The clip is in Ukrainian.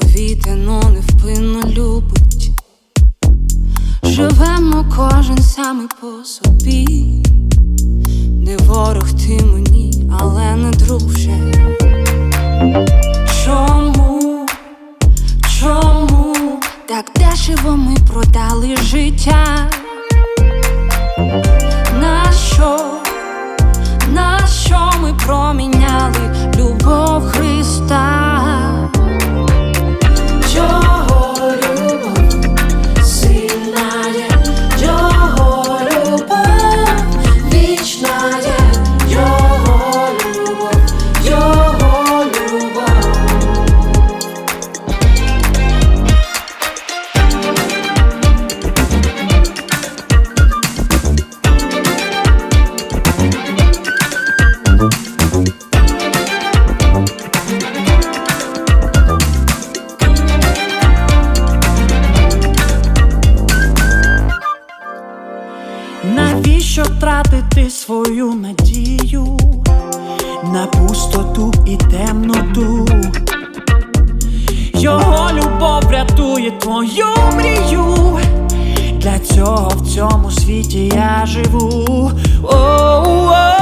ті, хто не невпинно любить. Живемо кожен саме по собі. Не ворог ти мені, але не Навіщо тратити свою надію на пустоту і темноту? Його любов рятує твою мрію. Для цього в цьому світі я живу. Оу-оу.